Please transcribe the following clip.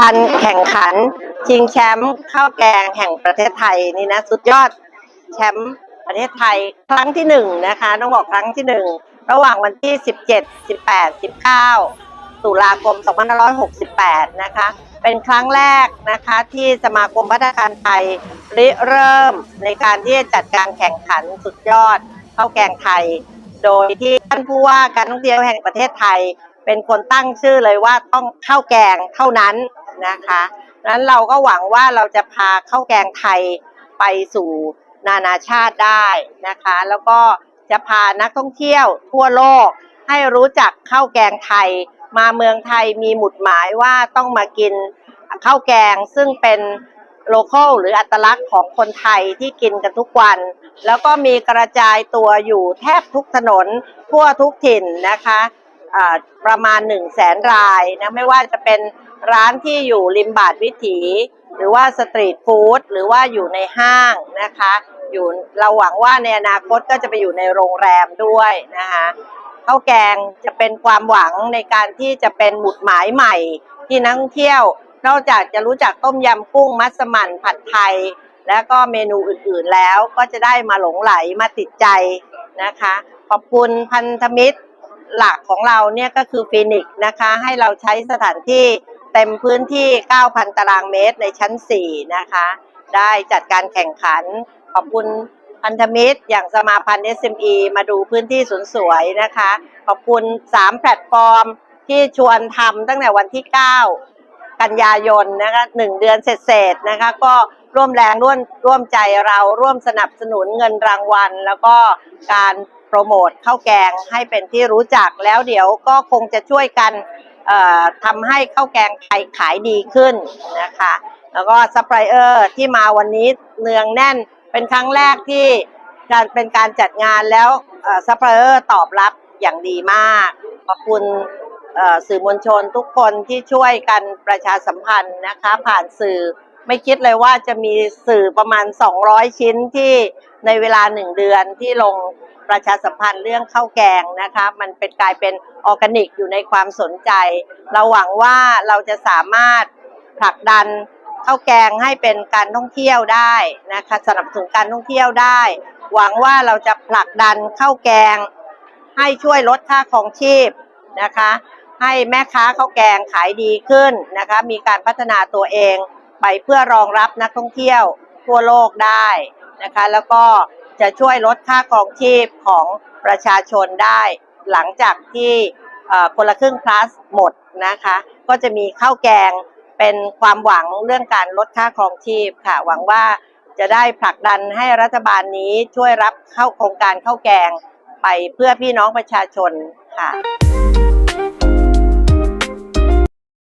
การแข่งขันชิงแชมป์ข้าวแกงแห่งประเทศไทยนี่นะสุดยอดแชมป์ประเทศไทยครั้งที่หนึ่งนะคะต้องบอกครั้งที่หนึ่งระหว่างวันที่สิบเจ็ดสิบแปดสิบเก้าตุลาคมสองพันห้าร้อยหกสิบแปดนะคะ เป็นครั้งแรกนะคะที่สมาคมพัฒนาการไทยริเริ่มในการที่จะจัดการแข่งขันสุดยอดข้าวแกงไทย โดยที่ท่านผู้ว่าการท่องเที่ยวแห่งประเทศไทย เป็นคนตั้งชื่อเลยว่าต้องข้าวแกงเท่านั้นนะคะนั้นเราก็หวังว่าเราจะพาข้าวแกงไทยไปสู่นานาชาติได้นะคะ แล้วก็จะพานักท่องเที่ยวทั่วโลกให้รู้จักข้าวแกงไทย มาเมืองไทยมีหมุดหมายว่าต้องมากินข้าวแกงซึ่งเป็นโลเคอลหรืออัตลักษณ์ของคนไทยที่กินกันทุกวัน แล้วก็มีกระจายตัวอยู่แทบทุกถนนทั่วทุกถิ่นนะคะ ประมาณ1นึ่งแสนรายนะไม่ว่าจะเป็นร้านที่อยู่ริมบาทวิถี หรือว่าสตรีทฟู้ดหรือว่าอยู่ในห้างนะคะ อยู่เราหวังว่าในอนาคตก็จะไปอยู่ในโรงแรมด้วยนะคะข้าวแกงจะเป็นความหวังในการที่จะเป็นหมุดหมายใหม่ ที่นักท่องเที่ยวนอกจากจะรู้จักต้มยำกุ้งมัสมั่นผัดไทย แล้วก็เมนูอื่นๆแล้วก็จะได้มาหลงไหลมาติดใจนะคะ ขอบคุณพันธมิตร หลักของเราเนี่ยก็คือฟินิกส์นะคะ ให้เราใช้สถานที่เต็มพื้นที่ 9,000 ตารางเมตรในชั้น 4 นะคะ ได้จัดการแข่งขันขอบคุณพันธมิตร อย่างสมาพันธ์ SME มาดูพื้นที่สวยๆนะคะ ขอบคุณ 3 แพลตฟอร์มที่ชวนทำตั้งแต่วันที่ 9 กันยายนนะคะหนึ่งเดือนเศษๆนะคะ ก็ร่วมแรงร่วมร่วมใจเราร่วมสนับสนุนเงินรางวัล แล้วก็การ รโมทข้าวแกงให้เป็นที่รู้จักแล้วเดี๋ยวก็คงจะช่วยกันทำให้ข้าวแกงไทยขายดีขึ้นนะคะ แล้วก็ซัพพลายเออร์ที่มาวันนี้เนืองแน่นเป็นครั้งแรกที่การเป็นการจัดงานแล้วซัพพลายเออร์ตอบรับอย่างดีมาก ขอบคุณสื่อมวลชนทุกคนที่ช่วยกันประชาสัมพันธ์นะคะ ผ่านสื่อไม่คิดเลยว่าจะมีสื่อประมาณ 200 ชิ้นที่ในเวลาหนึ่งเดือนที่ลง ประชาสัมพันธ์เรื่องข้าวแกงนะคะ มันเป็นกลายเป็นออร์แกนิกอยู่ในความสนใจ เราหวังว่าเราจะสามารถผลักดันข้าวแกงให้เป็นการท่องเที่ยวได้นะคะสนับสนุนการท่องเที่ยวได้ หวังว่าเราจะผลักดันข้าวแกง ให้ช่วยลดค่าของชีพนะคะ ให้แม่ค้าข้าวแกงขายดีขึ้นนะคะ มีการพัฒนาตัวเองไปเพื่อรองรับนักท่องเที่ยวทั่วโลกได้นะคะ แล้วก็ จะช่วยลดค่าครองชีพของประชาชนได้ หลังจากที่คนละครึ่ง plus หมดนะคะ ก็จะมีข้าวแกงเป็นความหวังเรื่องการลดค่าครองชีพค่ะ หวังว่าจะได้ผลักดันให้รัฐบาลนี้ช่วยรับเข้าโครงการข้าวแกงไปเพื่อพี่น้องประชาชนค่ะ